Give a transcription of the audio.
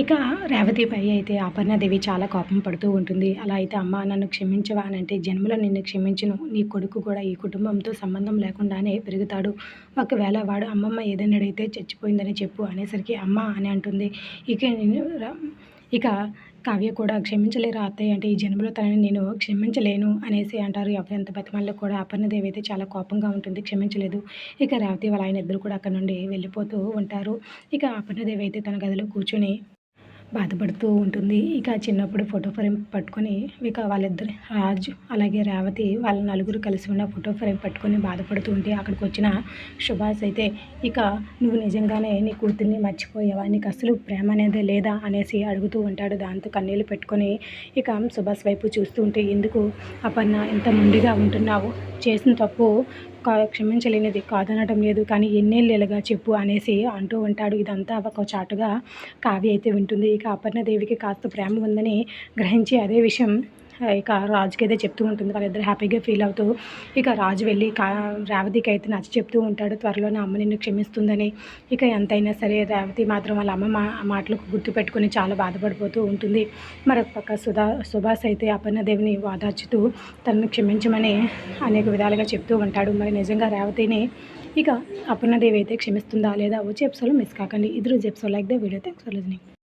ఇక రేవతిపై అయితే అపర్ణాదేవి చాలా కోపం పడుతూ ఉంటుంది. అలా అయితే అమ్మ నన్ను క్షమించవా అని అంటే జన్మలో నిన్ను క్షమించను. నీ కొడుకు కూడా ఈ కుటుంబంతో సంబంధం లేకుండానే పెరుగుతాడు. ఒకవేళ వాడు అమ్మమ్మ ఏదైనా అడిగితే చచ్చిపోయిందని చెప్పు అనేసరికి అమ్మ అని అంటుంది. ఇక నేను ఇక కావ్య కూడా క్షమించలేరు అత్తయ్య? అంటే ఈ జన్మలో తనని నేను క్షమించలేను అనేసి అంటారు. ఎవరెంత బతిమాల్లో కూడా అపర్ణదేవి అయితే చాలా కోపంగా ఉంటుంది. క్షమించలేదు. ఇక రేవతి వాళ్ళ ఆయన ఇద్దరు కూడా అక్కడ నుండి వెళ్ళిపోతూ ఉంటారు. ఇక అపర్ణదేవి అయితే తన గదిలో కూర్చొని బాధపడుతూ ఉంటుంది. ఇక చిన్నప్పుడు ఫోటో ఫ్రేమ్ పట్టుకొని ఇక వాళ్ళిద్దరు రాజు అలాగే రేవతి వాళ్ళ నలుగురు కలిసి ఉన్న ఫోటో ఫ్రేమ్ పట్టుకొని బాధపడుతూ ఉంటే అక్కడికి వచ్చిన సుభాష్ అయితే ఇక నువ్వు నిజంగానే నీ కూతుర్ని మర్చిపోయావా? నీకు అసలు ప్రేమ అనేది లేదా? అనేసి అడుగుతూ ఉంటాడు. దాంతో కన్నీళ్ళు పెట్టుకొని ఇక సుభాష్ వైపు చూస్తూ ఉంటే ఎందుకు అపర్ణ ఇంత ముందుగా ఉంటున్నావు? చేసిన తప్పు కా- క్షమించలేనిది కాదనటం లేదు. కానీ ఎన్నేళ్ళుగా చెప్పు అనేసి అంటూ ఉంటాడు. ఇదంతా ఒక చాటుగా కావ్య అయితే వింటుంది. ఇక అపర్ణదేవికి కాస్త ప్రేమ ఉందని గ్రహించి అదే విషయం ఇక రాజుకి అయితే చెప్తూ ఉంటుంది. వాళ్ళిద్దరు హ్యాపీగా ఫీల్ అవుతూ ఇక రాజు వెళ్ళి కా రేవతికి అయితే నచ్చ చెప్తూ ఉంటాడు. త్వరలో నా అమ్మ నిన్ను క్షమిస్తుందని. ఇక ఎంతైనా సరే రేవతి మాత్రం వాళ్ళ అమ్మ మా మాటలకు గుర్తుపెట్టుకుని చాలా బాధపడిపోతూ ఉంటుంది. మరొక పక్క సుధా సుభాష్ అయితే అపర్ణదేవిని వాదార్చుతూ తనను క్షమించమని అనేక విధాలుగా చెప్తూ ఉంటాడు. మరి నిజంగా రేవతిని ఇక అపర్ణదేవి అయితే క్షమిస్తుందా లేదా వచ్చే ఎపిసోడ్లో మిస్ కాకండి. ఇద్దరు episode like the video thanks for listening